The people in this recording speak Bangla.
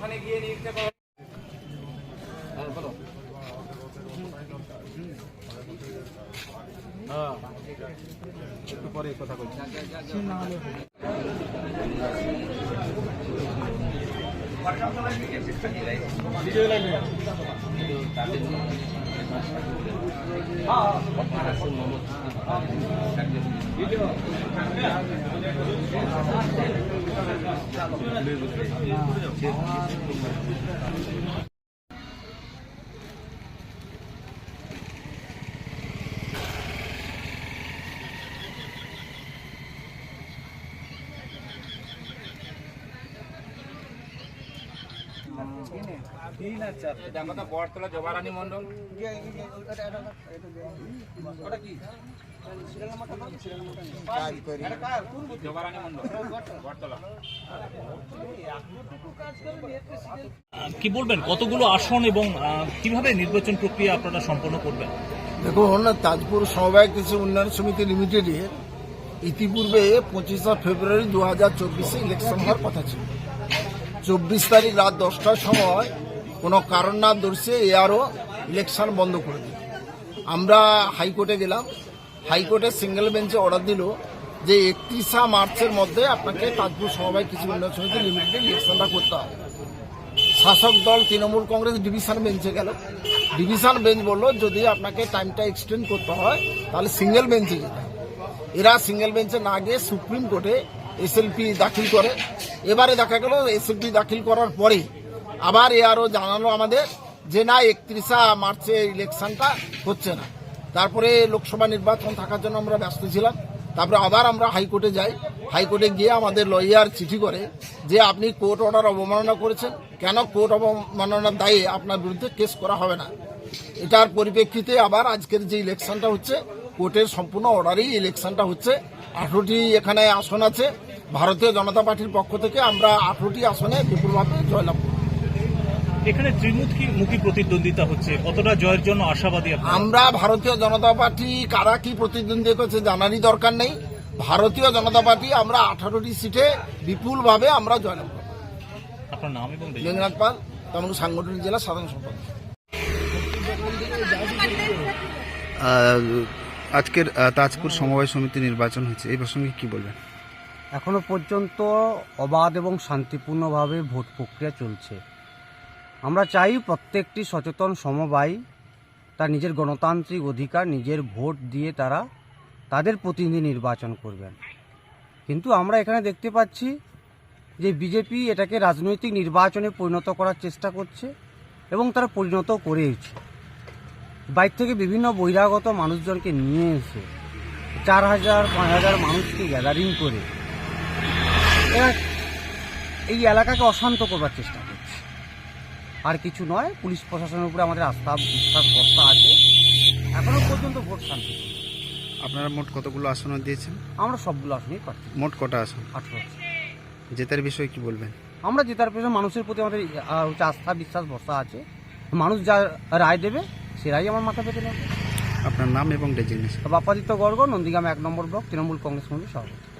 ওখানে গিয়ে নিরীক্ষা করা। হ্যাঁ হ্যাঁ একটু পরে কথা বলছি। Tá Beleza. কি কি বলবেন, কতগুলো আসন এবং কীভাবে নির্বাচন প্রক্রিয়া আপনারা সম্পন্ন করবেন? দেখুন তাজপুর সমবায় কৃষি উন্নয়ন সমিতি লিমিটেডের ইতিপূর্বে পঁচিশে ফেব্রুয়ারি দু হাজার চব্বিশে ইলেকশন হওয়ার কথা ছিল। চব্বিশ তারিখ রাত দশটার সময় কোনো কারণ না দর্শে এআরও ইলেকশন বন্ধ করে দিল। আমরা হাইকোর্টে গেলাম, হাইকোর্টে সিঙ্গেল বেঞ্চে অর্ডার দিল যে একত্রিশা মার্চের মধ্যে আপনাকে তাজপুর সমবায় কৃষি উন্নয়ন সমিতি লিমিটেড ইলেকশনটা করতে হবে। শাসক দল তৃণমূল কংগ্রেস ডিভিশন বেঞ্চে গেল। ডিভিশন বেঞ্চ বলল, যদি আপনাকে টাইমটা এক্সটেন্ড করতে হয়, তাহলে সিঙ্গেল বেঞ্চে যেতে এরা সিঙ্গেল বেঞ্চে না গিয়ে সুপ্রিম কোর্টে এসএলপি দাখিল করে। এবারে দেখা গেল এসএলপি দাখিল করার পরে আবার এ আরও জানালো আমাদের যে না, একত্রিশা মার্চে ইলেকশনটা হচ্ছে না। তারপরে লোকসভা নির্বাচন থাকার জন্য আমরা ব্যস্ত ছিলাম। তারপরে আবার আমরা হাইকোর্টে যাই। হাইকোর্টে গিয়ে আমাদের লয়ার চিঠি করে যে আপনি কোর্ট অর্ডার অবমাননা করেছেন। কেন কোর্ট অবমাননার দায়ে আপনার বিরুদ্ধে কেস করা হবে না? এটার পরিপ্রেক্ষিতে আবার আজকের যে ইলেকশনটা হচ্ছে, কোর্টের সম্পূর্ণ অর্ডারেই ইলেকশনটা হচ্ছে। আঠারোটি এখানে আসন আছে। ভারতীয় জনতা পার্টির পক্ষ থেকে আমরা আঠারোটি আসনে বিপুলভাবে জয়লাভ। এখানে ত্রিমুখী মুখী প্রতিদ্বন্দ্বিতা হচ্ছে? কতটা জয়ের জন্য আশাবাদী আমরা ভারতীয় জনতা পার্টি কারা কি প্রতিদ্বন্দ্বিতা করছে জানারই দরকার নেই। ভারতীয় জনতা পার্টি আমরা আঠারোটি সিটে বিপুলভাবে আমরা জয়লাভ করব। আপনার নাম এবং দেশ। পাল তমলুক সাংগঠনিক জেলা সাধারণ সম্পাদক। আজকের তাজপুর সমবায় সমিতি নির্বাচন হয়েছে। এই প্রসঙ্গে কি বলবেন? এখনও পর্যন্ত অবাধ এবং শান্তিপূর্ণভাবে ভোট প্রক্রিয়া চলছে। আমরা চাই প্রত্যেকটি সচেতন সমবায় তার নিজের গণতান্ত্রিক অধিকার, নিজের ভোট দিয়ে তারা তাদের প্রতিনিধি নির্বাচন করবেন। কিন্তু আমরা এখানে দেখতে পাচ্ছি যে বিজেপি এটাকে রাজনৈতিক নির্বাচনে পরিণত করার চেষ্টা করছে এবং তারা পরিণত করেওছে বাইর থেকে বিভিন্ন বহিরাগত মানুষজনকে নিয়ে এসে চার হাজার, পাঁচ হাজার মানুষকে গ্যাদারিং করে এরা এই এলাকাকে অশান্ত করবার চেষ্টা করছে। আর কিছু নয় পুলিশ প্রশাসনের উপরে আমাদের আস্থা বিশ্বাস ভরসা আছে। এখনও পর্যন্ত ভোট শান্তি আপনারা মোট কতগুলো আসন দিয়েছেন? আমরা সবগুলো আসনই পাচ্ছি মোট কটা আসন? আঠারো জেতার বিষয়ে কি বলবেন? আমরা জেতার পেছনে মানুষের প্রতি আমাদের হচ্ছে আস্থা বিশ্বাস ভরসা আছে। মানুষ যা রায় দেবে সে রায় আমার মাথা পেতে নেবে। আপনার নাম এবং ডেজিগনেশন বাপাদিত্য গর্গ নন্দীগ্রাম এক নম্বর ব্লক তৃণমূল কংগ্রেস কমিটির সভাপতি।